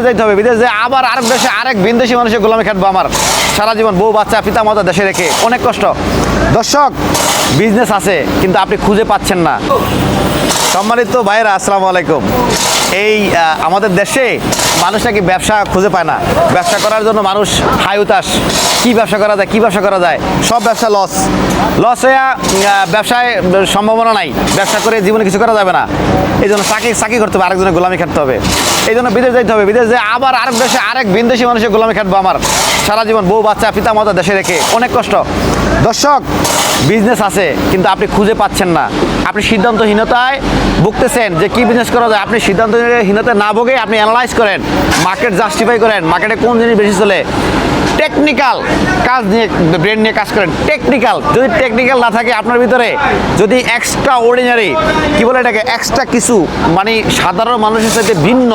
বিদেশ যাইতে হবে। বিদেশ যাই আবার আরেক দেশে, আরেক বিদেশি মানুষের গোলামে খাটবো আমার। সারা জীবন বউ, বাচ্চা, পিতা, মাতা দেশে রেখে। অনেক কষ্ট। দর্শক বিজনেস আছে, কিন্তু আপনি খুঁজে পাচ্ছেন না। সম্মানিত ভাইরা আসসালামু আলাইকুম। এই আমাদের দেশে মানুষ নাকি ব্যবসা খুঁজে পায় না। ব্যবসা করার জন্য মানুষ হাই উতাস কী ব্যবসা করা যায়, কী ব্যবসা করা যায়? সব ব্যবসা লস। লস হয়ে ব্যবসায় সম্ভাবনা নাই। ব্যবসা করে জীবনে কিছু করা যাবে না। এই জন্য চাকরি চাকরি করতে হবে, আরেকজনের গোলামি খাটতে হবে। এই জন্য বিদেশ যাইতে হবে। বিদেশ যে আবার আরেক দেশে, আরেক বিদেশি মানুষের গোলামি খাটবো আমার। সারা জীবন বউ, বাচ্চা, পিতা, মাতা দেশে রেখে অনেক কষ্ট। দর্শক বিজনেস আছে, কিন্তু আপনি খুঁজে পাচ্ছেন না। আপনি সিদ্ধান্তহীনতায় ভুগতেছেন যে কি বিজনেস করা যায়। আপনি সিদ্ধান্তহীনতায় না ভোগে আপনি অ্যানালাইজ করেন মার্কেট জাস্টিফাই করেন মার্কেটে কোন জিনিস বেশি চলে। টেকনিক্যাল কাজ নিয়ে ব্রেন নিয়ে কাজ করেন। টেকনিক্যাল যদি টেকনিক্যাল না থাকে আপনার ভিতরে, যদি এক্সট্রা অর্ডিনারি কী বলে এটাকে এক্সট্রা কিছু মানে সাধারণ মানুষের সাথে ভিন্ন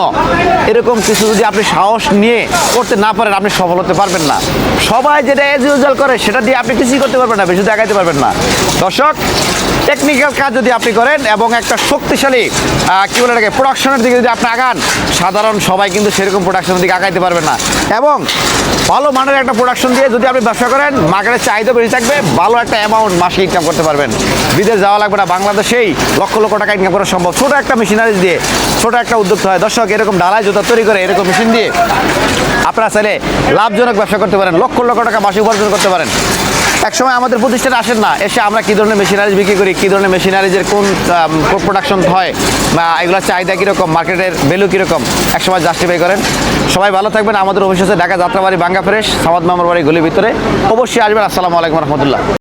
এরকম কিছু যদি আপনি সাহস নিয়ে করতে না পারেন, আপনি সফল হতে পারবেন না। সবাই যেটা এজ ইউজুয়াল করে, সেটা দিয়ে আপনি কিছুই করতে পারবেন না, বেশি দেখাইতে পারবেন না। দর্শক টেকনিক্যাল কাজ যদি আপনি করেন এবং একটা শক্তিশালী কি বলে এটাকে প্রোডাকশনের দিকে যদি আপনি আগান, সাধারণ সবাই কিন্তু সেরকম প্রোডাকশনের দিকে আগাইতে পারবেন না। এবং ভালো মানের একটা প্রোডাকশন দিয়ে যদি আপনি ব্যবসা করেন মার্কেটের চাহিদা বেশি থাকবে, ভালো একটা অ্যামাউন্ট মাসে ইনকাম করতে পারবেন। বিদেশ যাওয়া লাগবে না, বাংলাদেশেই লক্ষ লক্ষ টাকা ইনকাম করা সম্ভব। ছোট একটা মেশিনারি দিয়ে ছোট একটা উদ্যোক্তা হয়। দর্শক, এরকম ঢালাই জুতা তৈরি করে এরকম মেশিন দিয়ে আপনারা চাইলে লাভজনক ব্যবসা করতে পারেন, লক্ষ লক্ষ টাকা মাসে উপার্জন করতে পারেন। একসময় আমাদের প্রতিষ্ঠানে আসেন না, এসে আমরা কী ধরনের মেশিনারিজ বিক্রি করি, কী ধরনের মেশিনারিজের কোন প্রোডাকশন হয় বা এগুলোর চাহিদা কীরকম মার্কেটের ভ্যালু কীরকম, একসময় জাস্টিফাই করেন। সবাই ভালো থাকবেন, আমাদের অফিস হচ্ছে ঢাকা যাত্রাবাড়ি বাঙ্গা ফ্রেশ সামাদ মামার বাড়ি গলির ভিতরে। অবশ্যই আসবেন, আসসালামু আলাইকুম রহমতুল্লাহ।